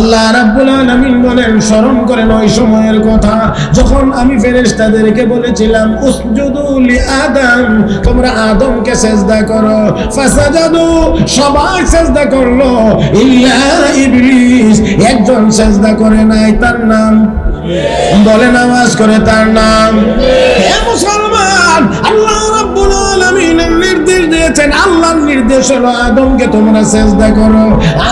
আল্লাহ রাব্বুল আলামিন বলেন, স্মরণ করেন ওই সময়ের কথা। যখন আমি ফেরেশতাদেরকে বলেছিলাম, উসজুদু লি আদম, তোমরা আদমকে সেজদা করো। ফাসাজাদু, সবাই সেজদা করল। ইল্লা ইবলিস, একজন সেজদা করে নাই, তার নাম? বলে নামাজ করে তার নাম? হে মুসলমান! নির্দেশ হলো, আদমকে তোমরা সেজদা করো,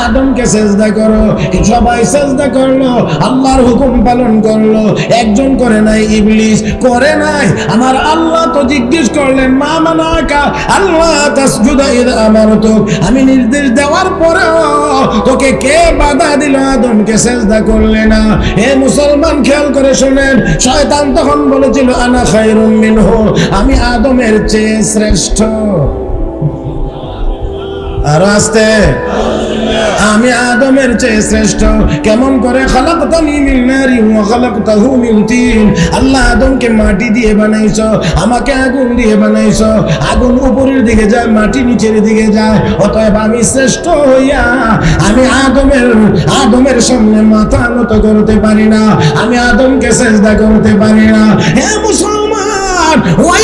আদমকে সেজদা করো। সবাই সেজদা করল, আল্লাহর হুকুম পালন করল। একজন করে নাই ইবলিস, করে নাই। আমার আল্লাহ তো জিজ্ঞেস করলেন, মা মানাকা আল্লাহ তাসজুদা ইদ আমারতুক? আমি নির্দেশ দেওয়ার পরেও তোকে কে বাধা দিল, আদমকে সেজদা করলে না? হে মুসলমান, খেয়াল করে শুনেন, শয়তান তখন বলেছিল, আনা খায়রুম মিনহু। আমি আদমের চেয়ে শ্রেষ্ঠ। আর আমি আদমের চেয়ে শ্রেষ্ঠ। কেমন করে? নারি তিন। আল্লাহ আদমকে মাটি দিয়ে বানাইছো, আমাকে আগুন দিয়ে বানাইছো। আগুন উপরের দিকে যায় মাটি নিচের দিকে যায় অতএব আমি শ্রেষ্ঠ হইয়া আমি আদমের আদমের সামনে মাথা নত করতে পারি না। আমি আদমকে সেজদা করতে পারি না। হে মুসলমান, ওই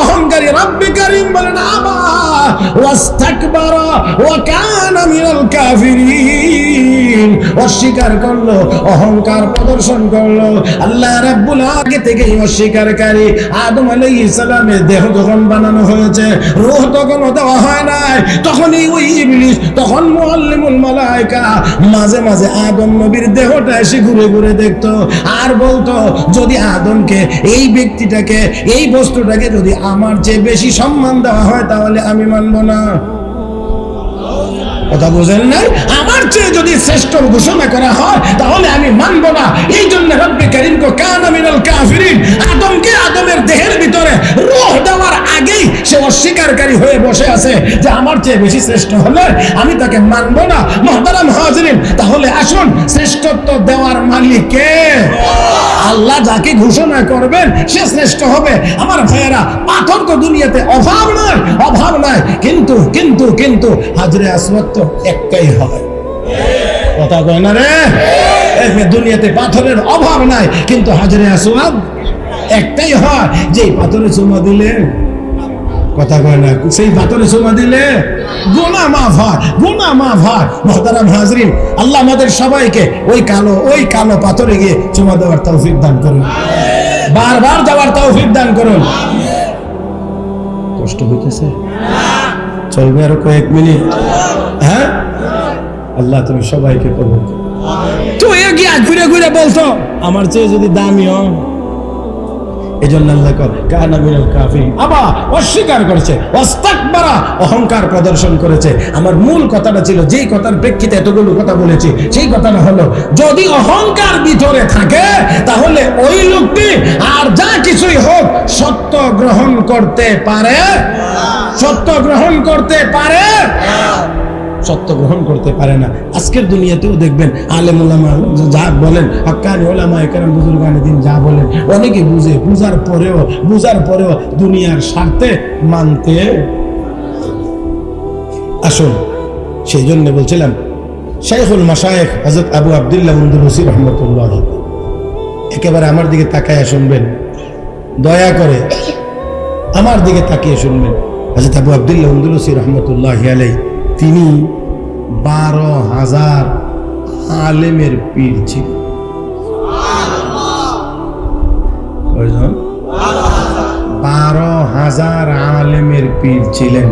অহংকারী রব্বি করিম বলেন আবা ওয়াস্তাকবারা ওয়া কানা মিনাল কাফিরিন অস্বীকার করল, অহংকার প্রদর্শন করল। আল্লাহ রাব্বুল আগে থেকেই অস্বীকারী। আদম আলাইহিস সালামের দেহ যখন বানানো হয়েছে, রূহ তখন দেওয়া হয় নাই। তখনই ওই ইবলিস তখন মুআল্লিমুল মালায়েকা মাঝে মাঝে আদম নবীর দেহটা এসে ঘুরে ঘুরে দেখতো। আর বলতো, যদি আদমকে এই ব্যক্তিটাকে, এই বস্তুটাকে যদি আমার চেয়ে বেশি সম্মান দেওয়া হয়, তাহলে আমি মানবো না। কথা বুঝেন নাই? আমার চেয়ে যদি শ্রেষ্ঠ ঘোষণা করা হয়, তাহলে আমি মানব না। এই জন্য রব্বি করিম কো কানা কাফিরিন, আদমকে আদমের দেহের ভিতরে রূহ দেওয়ার আগেই সে অস্বীকারী হয়ে বসে আছে যে আমার চেয়ে বেশি শ্রেষ্ঠ হলে আমি তাকে মানব না। মহতারাম হাজরিন, তাহলে আসুন, শ্রেষ্ঠত্ব দেওয়ার মালিক কে আল্লাহ যাকে ঘোষণা করবেন, সে শ্রেষ্ঠ হবে। আমার ভাইয়েরা, পাথর তো দুনিয়াতে অভাব নয় অভাব নয়। কিন্তু কিন্তু কিন্তু, হাজরে আসওয়াদ তো একটাই হয়। কথা কয় না রে? দুনিয়াতে পাথরের অভাব নাই, কিন্তু হাজরে আসওয়াদ একটাই হয় যে পাথরে চুমা দিলে, কথা কয় না, সেই পাথরে চুমা দিলে গোনা মাফ হয় গোনা মাফ হয়। মহতারাম হাজরিন, আল্লাহ আমাদের সবাইকে ওই কালো ওই কালো পাথরে গিয়ে চুমা দেওয়ার তৌফিক দান করুন। বারবার যাওয়ার তৌফিক দান করুন। কষ্ট হইতেছে? চলবে আরও কয়েক মিনিট। আল্লাহ তুমি সবাইকে কবুল করো। তো এগিয়ে ঘুরে ঘুরে বলতো আমার চেয়ে যদি দামি হয় এই জন্য আল্লাহ আবা অস্বীকার করেছে অস্তাকবারা অহংকার প্রদর্শন করেছে। আমার মূল কথাটা ছিল যেই কথার প্রেক্ষিতে এতগুলো কথা বলেছি সেই কথাটা হলো যদি অহংকার ভিতরে থাকে তাহলে ওই লোকটি আর যা কিছুই হোক সত্য গ্রহণ করতে পারে। সত্য গ্রহণ করতে পারে। সত্য গ্রহণ করতে পারে না। আজকের দুনিয়াতেও দেখবেন আলেম ওলামা যা বলেন হক্কানি ওলামা এখানে বুজুর্গানি দিন যা বলেন, অনেকে বুঝে, বুঝার পরেও বুঝার পরেও দুনিয়ার স্বার্থে মানতে আসুন। সেই জন্য বলছিলাম শেখুল মাসায়েখ হজরত আবু আবদুল্লাহ মন্দুল হুসির রহমতুল্লাহ একেবারে আমার দিকে তাকায় শুনবেন। দয়া করে আমার দিকে তাকিয়ে শুনবেন। হজরত আবু আবদুল্লাহ মন্দুল হুসির রহমতুল্লাহ আলাই তিনি বারো হাজার আলেমের পীর ছিল বারো হাজার আলেমের পীর ছিলেন।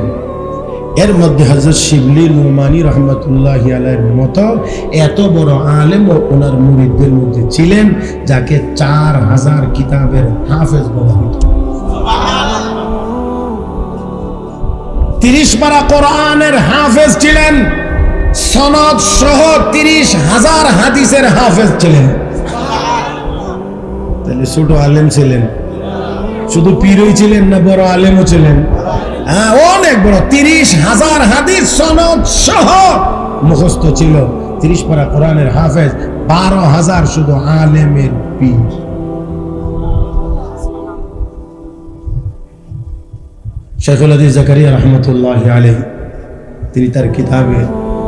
এর মধ্যে হজরত শিবলি নুমানি রহমতুল্লাহ আলের মতো এত বড় আলেম ওনার মুরিদদের মধ্যে ছিলেন, যাকে চার হাজার কিতাবের হাফেজ বলা হতো। তিরিশ পারা কোরআনের হাফেজ ছিলেন, সনদ সহ তিরিশ হাজার হাদিসের হাফেজ ছিলেন। তাহলে ছোট আলেম ছিলেন। শুধু পীরই ছিলেন না, বড় আলেমও ছিলেন। হ্যাঁ অনেক বড়, তিরিশ হাজার হাদিস সনদ সহ মুখস্থ ছিল। তিরিশ পারা কোরআনের হাফেজ, বারো হাজার শুধু আলেমের পীর। শেখুল আদি জাকারিয়া রহমতুল্লাহ আলী তিনি তার কিতাবে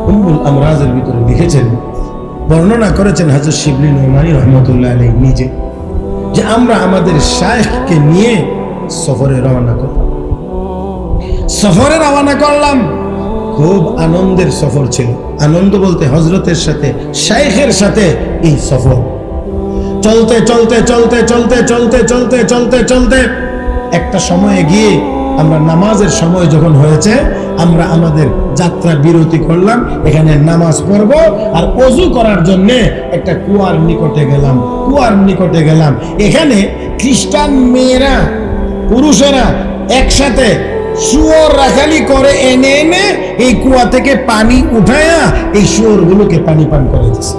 উম্মুল আমরাজের ভিতরে লিখেছেন, বর্ণনা করেছেন হাজর শিবলি নোমানি রহমতুল্লাহ আলী নিজে, যে আমরা আমাদের শায়েখকে নিয়ে সফরে রওনা করলাম সফরে রওনা করলাম। খুব আনন্দের সফর ছিল। আনন্দ বলতে হজরতের সাথে, শাইখের সাথে এই সফর। চলতে চলতে চলতে চলতে চলতে চলতে চলতে চলতে, একটা সময়ে গিয়ে আমরা নামাজের সময় যখন হয়েছে, আমরা আমাদের যাত্রা বিরতি করলাম, এখানে নামাজ পড়ব, আর অজু করার জন্য একটা কুয়ার নিকটে গেলাম, কুয়ার নিকটে গেলাম। এখানে খ্রিস্টান মেয়েরা, পুরুষেরা একসাথে শুয়োর রাখালি করে এনে এনে এই কুয়া থেকে পানি উঠায়া এই শুয়োর গুলোকে পানি পান করে দিচ্ছে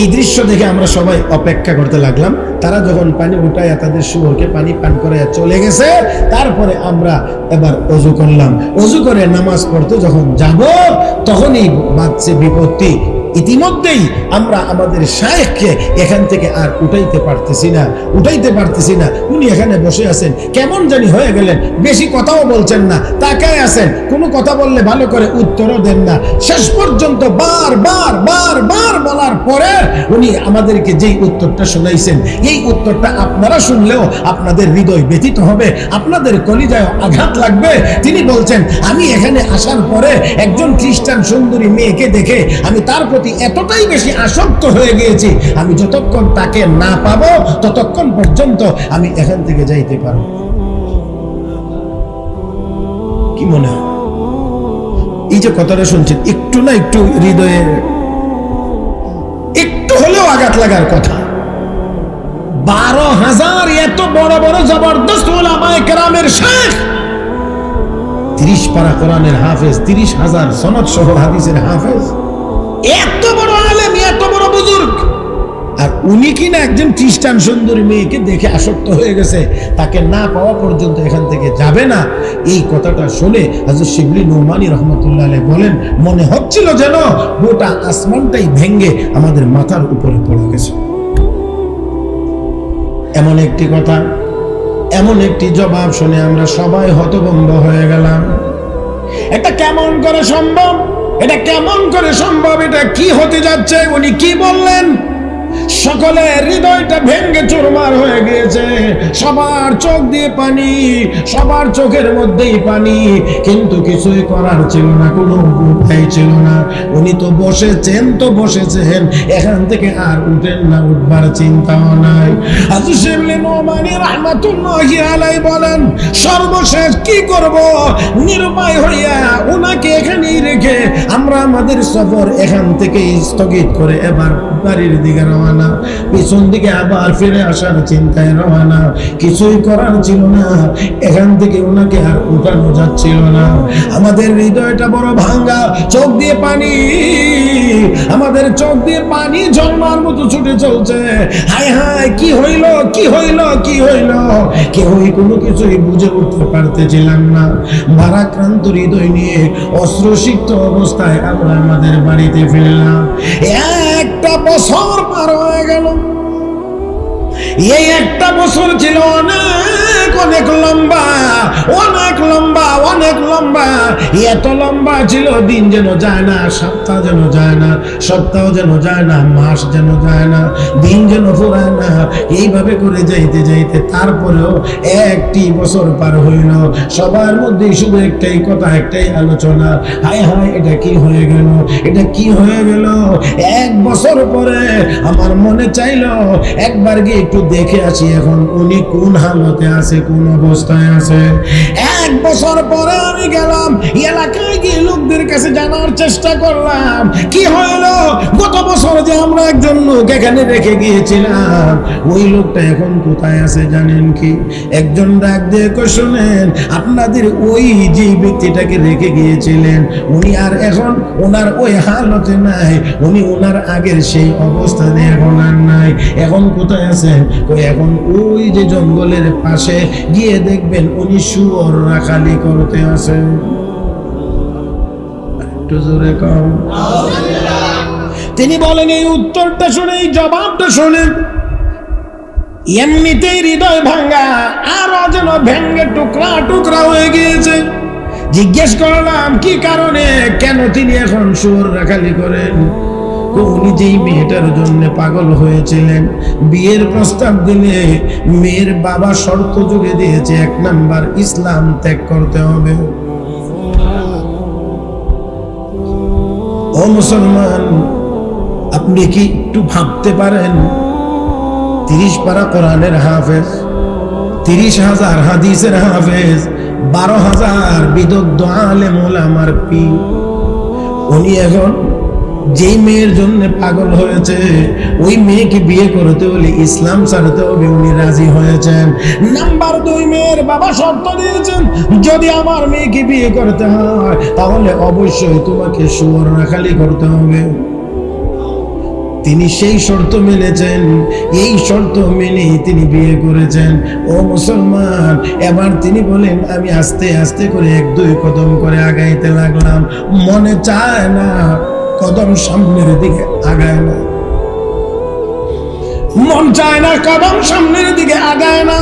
এই দৃশ্য দেখে আমরা সবাই অপেক্ষা করতে লাগলাম তারা যখন পানি উঠাইয়া তাদের শুয়োরকে পানি পান করে চলে গেছে, তারপরে আমরা এবার অজু করলাম। অজু করে নামাজ পড়তে যখন যাব, তখনই বাঁচছে বিপত্তি। ইতিমধ্যেই আমরা আমাদের শায়েখকে এখান থেকে আর উঠাইতে পারতেছি না, উঠাইতে পারতেছি না। উনি এখানে বসে আছেন। কেমন জানি হয়ে গেলেন। বেশি কথাও বলছেন না। তাকায় আছেন। কোনো কথা বললে ভালো করে উত্তরও দেন না। শেষ পর্যন্ত বার বার বার বার বলার পরে উনি আমাদেরকে যেই উত্তরটা শোনাইছেন, এই উত্তরটা আপনারা শুনলেও আপনাদের হৃদয় ব্যথিত হবে, আপনাদের কলিজায় আঘাত লাগবে। তিনি বলছেন, আমি এখানে আসার পরে একজন খ্রিস্টান সুন্দরী মেয়েকে দেখে আমি তার এতটাই বেশি আসক্ত হয়ে গিয়েছি, আমি যতক্ষণ তাকে না পাবো, ততক্ষণ পর্যন্ত আমি এখান থেকে যাইতে পারব কি মনে হয়? এই যে কথাটা শুনছেন, একটু না একটু হৃদয়ে, একটু হলেও আঘাত লাগার কথা। বারো হাজার এত বড় বড় জবরদস্ত কেরামের শেখ তিরিশ পারা কোরআনের হাফেজ, তিরিশ হাজার সনদ সহ হাদিসের হাফেজ। এত বড় আলেম, এত বড় বুজুর্গ। আর উনি কিনা একজন খ্রিস্টান সুন্দরী মেয়েকে দেখে আসক্ত হয়ে গেছে, তাকে না পাওয়া পর্যন্ত এখান থেকে যাবে না। এই কথাটা শুনে হাজর শিবলি নোমানি রহমতুল্লাহ বলেন, মনে হচ্ছিল যেন গোটা আসমানটাই ভেঙ্গে আমাদের মাথার উপরে পড়ে গেছে। এমন একটি কথা, এমন একটি জবাব শুনে আমরা সবাই হতভম্ব হয়ে গেলাম। এটা কেমন করে সম্ভব? এটা কেমন করে সম্ভব? এটা কি হতে যাচ্ছে? উনি কি বললেন? সকলের হৃদয়টা ভেঙ্গে চুরমার হয়ে গিয়েছে। সবার চোখ দিয়ে পানি, সবার চোখের মধ্যেই পানি। কিন্তু কিছুই করার ছিল না, কোনো উপায় ছিল না। উনি তো বসেছেন তো বসেছেন। এখান থেকে আর উঠেন না, উঠবার চিন্তাও নাই। হাজু শিবলি নোমানি রহমাতুল্লাহি আলাই বলেন, সর্বশেষ কি করব? নিরুপায় হইয়া ওনাকে এখানেই রেখে আমরা আমাদের সফর এখান থেকে স্থগিত করে এবার বাড়ির দিকে রওনা পিছন দিকে আবার ফিরে আসার চিন্তায় রওনা। কিছুই করার ছিল না। এখান থেকে ওনাকে আর উঠানো যাচ্ছিল না। আমাদের হৃদয়টা বড় ভাঙ্গা। চোখ দিয়ে পানি। আমাদের চোখ দিয়ে পানি জন্মার মতো ছুটে চলছে। হায় হায়, কি হইল কি হইল কি হইল? কেউই কোনো কিছুই বুঝে উঠতে পারতেছিলাম না। ভারাক্রান্ত হৃদয় নিয়ে অস্ত্রসিক্ত অবস্থায় আমরা আমাদের বাড়িতে ফিরলাম। একটা বছর পার হয়ে গেল। এই একটা বছর ছিল অনেক অনেক লম্বা অনেক লম্বা। অনেক লম্বা, এত লম্বা ছিল দিন যেন যায় না, সপ্তাহ যেন যায় না, সপ্তাহ যেন যায় না, মাস যেন যায় না, দিন যেন ফুরায় না। এইভাবে করে যাইতে যাইতে তারপরেও একটি বছর পার হইল। সবার মধ্যে শুধু একটাই কথা, একটাই আলোচনা, হায় হায়, এটা কি হয়ে গেল? এটা কি হয়ে গেল? এক বছর পরে আমার মনে চাইলো, একবার গিয়ে একটু দেখে আসি এখন উনি কোন হালতে আছে, কোন অবস্থায় আছে। এক বছর পরে আমি গেলাম। এলাকায় গিয়ে লোকদের কাছে জানার চেষ্টা করলাম। কি হলো গত বছর যে আমরা একজন লোক এখানে রেখে গিয়েছিলাম, ওই লোকটা এখন কোথায় আছে জানেন কি? একজন ডাক দিয়ে কই শোনেন, আপনাদের ওই যে ব্যক্তিটাকে রেখে গিয়েছিলেন, উনি আর এখন ওনার ওই হালতে নাই। উনি ওনার আগের সেই অবস্থানে এখন আর নাই। এখন কোথায় আছেন? ওই এখন ওই যে জঙ্গলের পাশে গিয়ে দেখবেন উনি শুয়োর রাখালি করতে আছেন একটু জোরে কম তিনি বলেন, এই উত্তরটা শুনে, এই জবাবটা শুনে, এমনিতেই হৃদয় ভাঙ্গা, আরও যেন ভেঙ্গে টুকরা টুকরা হয়ে গিয়েছে। জিজ্ঞেস করলাম, কি কারণে? কেন তিনি এখন সুর রাখালি করেন? উনি যেই মেয়েটার জন্য পাগল হয়েছিলেন। বিয়ের প্রস্তাব দিলে মেয়ের বাবা শর্ত জুড়ে দিয়েছে, এক নাম্বার ইসলাম ত্যাগ করতে হবে। ও মুসলমান, আপনি কি একটু ভাবতে পারেন? তিরিশ পারা কোরআনের হাফেজ, তিরিশ হাজার হাদিসের হাফেজ, বারো হাজার বিদগ্ধ আলেম আমার পি উনি এখন যেই মেয়ের জন্য পাগল হয়েছে, ওই মেয়েকে বিয়ে করতে হলে ইসলাম ছাড়তে হবে, উনি রাজি হয়েছেন। নাম্বার দুই মেয়ের বাবা শর্ত দিয়েছেন, যদি আমার মেয়েকে বিয়ে করতে হয়, তাহলে অবশ্যই তোমাকে সুবর্ণখালি করতে হবে। তিনি সেই শর্ত মেনেছেন, এই শর্ত মেনে তিনি বিয়ে করেছেন। ও মুসলমান, এবার তিনি বলেন, আমি আস্তে আস্তে করে এক দুই কদম করে আগাইতে লাগলাম। মনে চায় না কদম সামনের দিকে আগায় না। মন চায় না কদম সামনের দিকে আগায় না।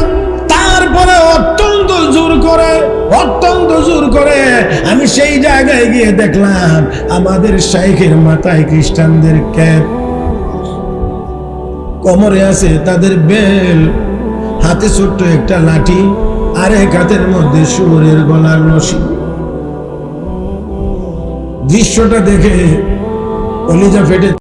তারপরে অত্যন্ত জোর করে, অত্যন্ত জোর করে আমি সেই জায়গায় গিয়ে দেখলাম আমাদের শাইখের মাথায় খ্রিস্টানদের ক্যাপ। কোমরে আছে তাদের বেল, হাতে ছোট্ট একটা লাঠি আর এক হাতের মধ্যে শুয়োরের গলার রশি। দৃশ্যটা দেখে কলিজা ফেটে